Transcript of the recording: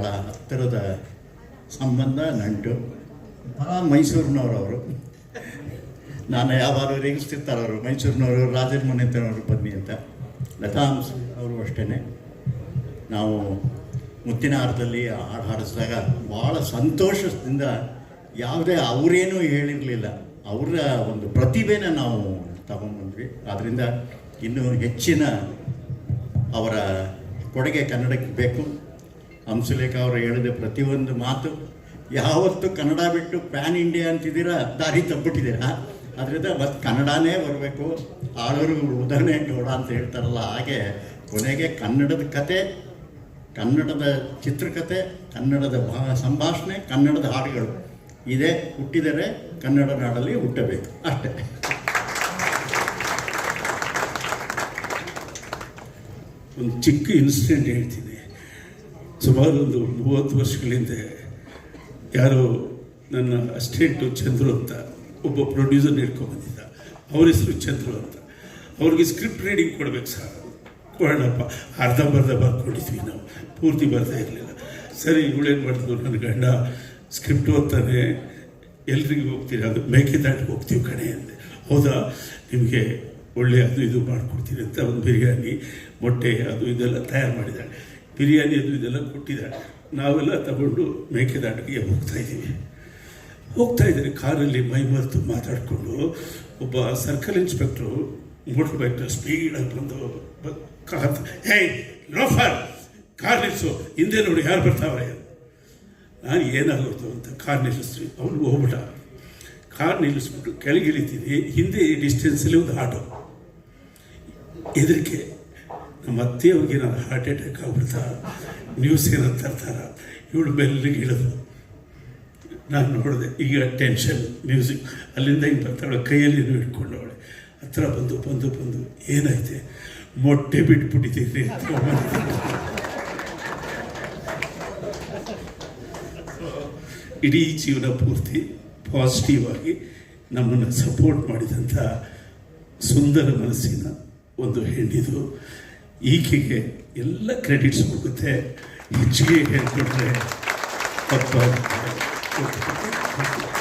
ಹತ್ತಿರದ ಸಂಬಂಧ ನಂಟು. ಭಾಳ ಮೈಸೂರಿನವರು ಅವರು ನಾನು ಯಾವಾಗಲೂ ರೇಗಿಸ್ತಿರ್ತಾರೆ ಅವರು. ಮೈಸೂರಿನವರು ರಾಜರ ಮನೆತನವರು ಬನ್ನಿ ಅಂತ. ಲತಾ ಅವರು ಅಷ್ಟೇ ನಾವು ಮುತ್ತಿನ ಹಾರದಲ್ಲಿ ಹಾಡು ಹಾಡಿಸಿದಾಗ ಭಾಳ ಸಂತೋಷದಿಂದ ಯಾವುದೇ ಅವರೇನೂ ಹೇಳಿರಲಿಲ್ಲ. ಅವರ ಒಂದು ಪ್ರತಿಭೆನ ನಾವು ತಗೊಂಡ್ಬಂದ್ವಿ. ಆದ್ದರಿಂದ ಇನ್ನೂ ಹೆಚ್ಚಿನ ಅವರ ಕೊಡುಗೆ ಕನ್ನಡಕ್ಕೆ ಬೇಕು. ಹಂಸಲೇಖ ಅವರು ಹೇಳಿದ ಪ್ರತಿಯೊಂದು ಮಾತು, ಯಾವತ್ತು ಕನ್ನಡ ಬಿಟ್ಟು ಪ್ಯಾನ್ ಇಂಡಿಯಾ ಅಂತಿದ್ದೀರಾ, ದಾರಿ ತಪ್ಪಿಟ್ಟಿದ್ದೀರಾ ಅದರಿಂದ ಮತ್ತು ಕನ್ನಡನೇ ಬರಬೇಕು. ಆಳೂರು ಉದಾಹರಣೆ ನೋಡ ಅಂತ ಹೇಳ್ತಾರಲ್ಲ ಹಾಗೆ, ಕೊನೆಗೆ ಕನ್ನಡದ ಕತೆ, ಕನ್ನಡದ ಚಿತ್ರಕತೆ, ಕನ್ನಡದ ಭಾ, ಸಂಭಾಷಣೆ, ಕನ್ನಡದ ಹಾಡುಗಳು. ಇದೇ ಹುಟ್ಟಿದರೆ ಕನ್ನಡ ನಾಡಲ್ಲಿ ಹುಟ್ಟಬೇಕು. ಅಷ್ಟೇ. ಒಂದು ಚಿಕ್ಕ ಇನ್ಸಿಡೆಂಟ್ ಹೇಳ್ತೀನಿ ಸುಮಾರು ಒಂದು ಮೂವತ್ತು ವರ್ಷಗಳ ಹಿಂದೆ ಯಾರೋ ನನ್ನ ಅಸ್ಟೇಟು ಚಂದ್ರು ಅಂತ ಒಬ್ಬ ಪ್ರೊಡ್ಯೂಸರ್ ಹಿಡ್ಕೊಂಡ್ಬಂದಿದ್ದ ಅವ್ರ ಹೆಸರು ಚಂದ್ರು ಅಂತ. ಅವ್ರಿಗೆ ಸ್ಕ್ರಿಪ್ಟ್ ರೀಡಿಂಗ್ ಕೊಡ್ಬೇಕು ಸರ್. ಕೊಡೋಣಪ್ಪ ಅರ್ಧಂಬರ್ಧ ಬರ್ಕೊಂಡಿದ್ವಿ ನಾವು. ಪೂರ್ತಿ ಬರ್ತಾ ಇರಲಿಲ್ಲ. ಸರಿ, ಇವಳೇನು ಮಾಡಿದ್ರು ನನ್ನ ಗಂಡ, ಸ್ಕ್ರಿಪ್ಟ್ ಓದ್ತಾನೆ. ಎಲ್ರಿಗೂ ಹೋಗ್ತೀರಿ? ಅದು ಮೇಕೆದಾಟಿಗೆ ಹೋಗ್ತೀವಿ ಕಣೆ ಅಂದೆ. ಹೌದಾ? ನಿಮಗೆ ಒಳ್ಳೆ ಅದು ಇದು ಮಾಡಿಕೊಡ್ತೀನಿ ಅಂತ ಒಂದು ಬಿರಿಯಾನಿ, ಮೊಟ್ಟೆ, ಅದು ಇದೆಲ್ಲ ತಯಾರು ಮಾಡಿದ್ದಾಳೆ. ಬಿರಿಯಾನಿ ಅದು ಇದೆಲ್ಲ ಕೊಟ್ಟಿದ್ದಾರೆ. ನಾವೆಲ್ಲ ತಗೊಂಡು ಮೇಕೆದಾಟಿಗೆ ಹೋಗ್ತಾ ಇದ್ದೀವಿ. ಹೋಗ್ತಾ ಇದ್ದಾರೆ ಕಾರಲ್ಲಿ ಮೈ ಮರೆತು ಮಾತಾಡಿಕೊಂಡು ಒಬ್ಬ ಸರ್ಕಲ್ ಇನ್ಸ್ಪೆಕ್ಟ್ರು ಮೋಟರ್ ಬೈಕ್ನ ಸ್ಪೀಡಾಗಿ ಬಂದು ಕಾರ್ ಹೇಯ್ ಲೋಫರ್, ಕಾರ್ ನಿಲ್ಲಿಸು ಹಿಂದೆ ನೋಡಿ ಯಾರು ಬರ್ತಾವ್ರೆ? ನಾನು ಏನಾಗೋದು ಅಂತ ಕಾರ್ ನಿಲ್ಲಿಸ್ತೀವಿ ಅವನು ಹೋಗ್ಬಿಟ್ಟ. ಕಾರ್ ನಿಲ್ಲಿಸ್ಬಿಟ್ಟು ಕೆಳಗೆ ಹಿಂದೆ ಹಿಂದೆ ಡಿಸ್ಟೆನ್ಸಲ್ಲಿ ಒಂದು ಆಟೋ. ಹೆದರಿಕೆ ನಮ್ಮ ಅತ್ತೆಯವ್ರಿಗೆ ನಾನು ಹಾರ್ಟ್ ಅಟ್ಯಾಕ್ ಆಗ್ಬಿಡ್ತಾ ನ್ಯೂಸ್ ಏನಂತ ತರ್ತಾರ ಇವಳು ಮೆಲ್ಲಿಗೆ ಇಳಿದು, ನಾನು ನೋಡಿದೆ, ಈಗ ಟೆನ್ಷನ್ ಮ್ಯೂಸಿಕ್ ಅಲ್ಲಿಂದ ಹಿಂಗೆ ಬರ್ತಾಳೆ ಕೈಯಲ್ಲಿ ಇಟ್ಕೊಂಡವಳೆ. ಹತ್ರ ಬಂದು ಬಂದು ಬಂದು, ಏನಾಯ್ತೆ? ಮೊಟ್ಟೆ ಬಿಟ್ಬಿಟ್ಟಿದ್ದೀರಿ ಅಂತ. ಇಡೀ ಜೀವನ ಪೂರ್ತಿ ಪಾಸಿಟಿವ್ ಆಗಿ ನಮ್ಮನ್ನು ಸಪೋರ್ಟ್ ಮಾಡಿದಂಥ ಸುಂದರ ಮನಸ್ಸಿನ ಒಂದು ಹೆಣ್ಣಿದು. ಈಕೆಗೆ ಎಲ್ಲ ಕ್ರೆಡಿಟ್ಸ್ ಹೋಗುತ್ತೆ. ಹೆಚ್ಚಿಗೆ ಹೇಳ್ಕೊಟ್ರೆ ತಪ್ಪಾಗುತ್ತೆ